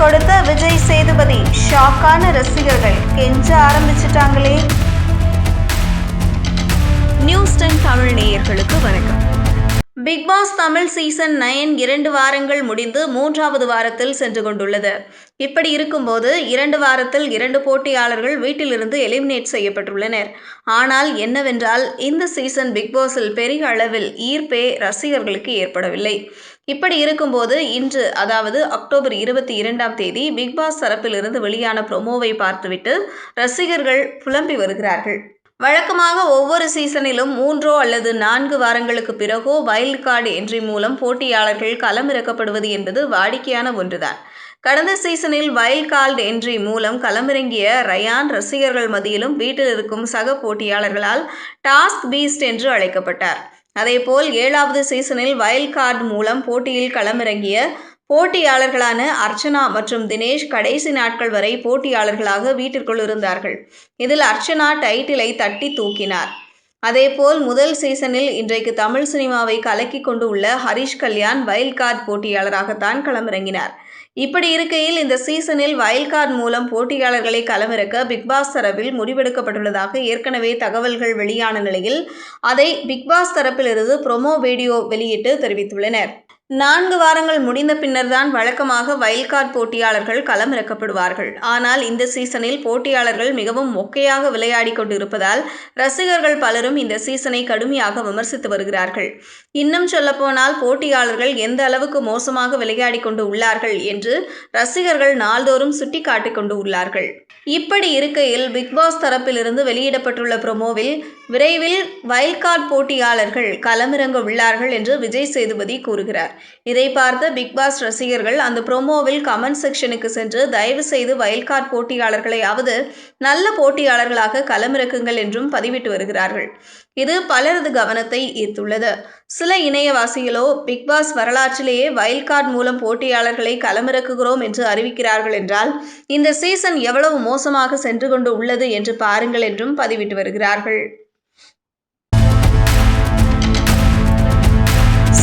கொடுத்த விஜய் சேதுபதி. ஷாக்கான ரசிகர்கள். கெஞ்ச ஆரம்பிச்சிட்டாங்களே. நியூஸ் டென் தமிழ் நேயர்களுக்கு வணக்கம். Bigg Boss Tamil season nine இரண்டு வாரங்கள் முடிந்து மூன்றாவது வாரத்தில் சென்று கொண்டுள்ளது. இப்படி இருக்கும்போது இரண்டு வாரத்தில் இரண்டு போட்டியாளர்கள் வீட்டிலிருந்து எலிமினேட் செய்யப்பட்டுள்ளனர். ஆனால் என்னவென்றால் இந்த சீசன் பிக் பாஸில் பெரிய அளவில் ஈர்ப்பே ரசிகர்களுக்கு ஏற்படவில்லை. இப்படி இருக்கும்போது இன்று அதாவது அக்டோபர் இருபத்தி இரண்டாம் தேதி பிக் பாஸ் தரப்பிலிருந்து வெளியான ப்ரொமோவை பார்த்துவிட்டு ரசிகர்கள் புலம்பி வருகிறார்கள். வழக்கமாக ஒவ்வொரு சீசனிலும் மூன்றோ அல்லது நான்கு வாரங்களுக்கு பிறகோ வைல்ட் கார்டு என்ட்ரி மூலம் போட்டியாளர்கள் களமிறக்கப்படுவது என்பது வாடிக்கையான ஒன்றுதான். கடந்த சீசனில் வைல்ட் கார்டு என்ட்ரி மூலம் களமிறங்கிய ரயான் ரசிகர்கள் மத்தியிலும் வீட்டில் இருக்கும் சக போட்டியாளர்களால் டாஸ்க் பீஸ்ட் என்று அழைக்கப்பட்டார். அதேபோல் ஏழாவது சீசனில் வைல்ட் கார்டு மூலம் போட்டியில் களமிறங்கிய போட்டியாளர்களான அர்ச்சனா மற்றும் தினேஷ் கடைசி நாட்கள் வரை போட்டியாளர்களாக வீட்டிற்குள் இருந்தார்கள். இதில் அர்ச்சனா டைட்டிலை தட்டி தூக்கினார். அதேபோல் முதல் சீசனில் இன்றைக்கு தமிழ் சினிமாவை கலக்கி கொண்டு உள்ள ஹரிஷ் கல்யாண் வைல்ட் கார்டு போட்டியாளராகத்தான் களமிறங்கினார். இப்படி இருக்கையில் இந்த சீசனில் வைல்ட் கார்டு மூலம் போட்டியாளர்களை களமிறக்க பிக்பாஸ் தரப்பில் முடிவெடுக்கப்பட்டுள்ளதாக ஏற்கனவே தகவல்கள் வெளியான நிலையில் அதை பிக்பாஸ் தரப்பிலிருந்து ப்ரொமோ வீடியோ வெளியிட்டு தெரிவித்துள்ளனர். நான்கு வாரங்கள் முடிந்த பின்னர் தான் வழக்கமாக வைல்ட் கார்டு போட்டியாளர்கள் களமிறக்கப்படுவார்கள். ஆனால் இந்த சீசனில் போட்டியாளர்கள் மிகவும் மொக்கையாக விளையாடி கொண்டிருப்பதால் ரசிகர்கள் பலரும் இந்த சீசனை கடுமையாக விமர்சித்து வருகிறார்கள். இன்னும் சொல்லப்போனால் போட்டியாளர்கள் எந்த அளவுக்கு மோசமாக விளையாடி கொண்டு உள்ளார்கள் என்று ரசிகர்கள் நாள்தோறும் சுட்டிக்காட்டிக் கொண்டு உள்ளார்கள். இப்படி இருக்கையில் பிக்பாஸ் தரப்பிலிருந்து வெளியிடப்பட்டுள்ள ப்ரொமோவில் விரைவில் வைல்ட்கார்டு போட்டியாளர்கள் களமிறங்க உள்ளார்கள் என்று விஜய் சேதுபதி கூறுகிறார். இதை பார்த்த பிக்பாஸ் ரசிகர்கள் அந்த ப்ரோமோவில் கமெண்ட் செக்ஷனுக்கு சென்று தயவு செய்து வைல்ட் போட்டியாளர்களையாவது நல்ல போட்டியாளர்களாக களமிறக்குங்கள் என்றும் பதிவிட்டு வருகிறார்கள். இது பலரது கவனத்தை ஈர்த்துள்ளது. சில இணையவாசிகளோ பிக்பாஸ் வரலாற்றிலேயே வயல்கார்ட் மூலம் போட்டியாளர்களை களமிறக்குகிறோம் என்று அறிவிக்கிறார்கள் என்றால் இந்த சீசன் எவ்வளவு மோசமாக சென்று கொண்டு உள்ளது என்று பாருங்கள் என்றும் பதிவிட்டு வருகிறார்கள்.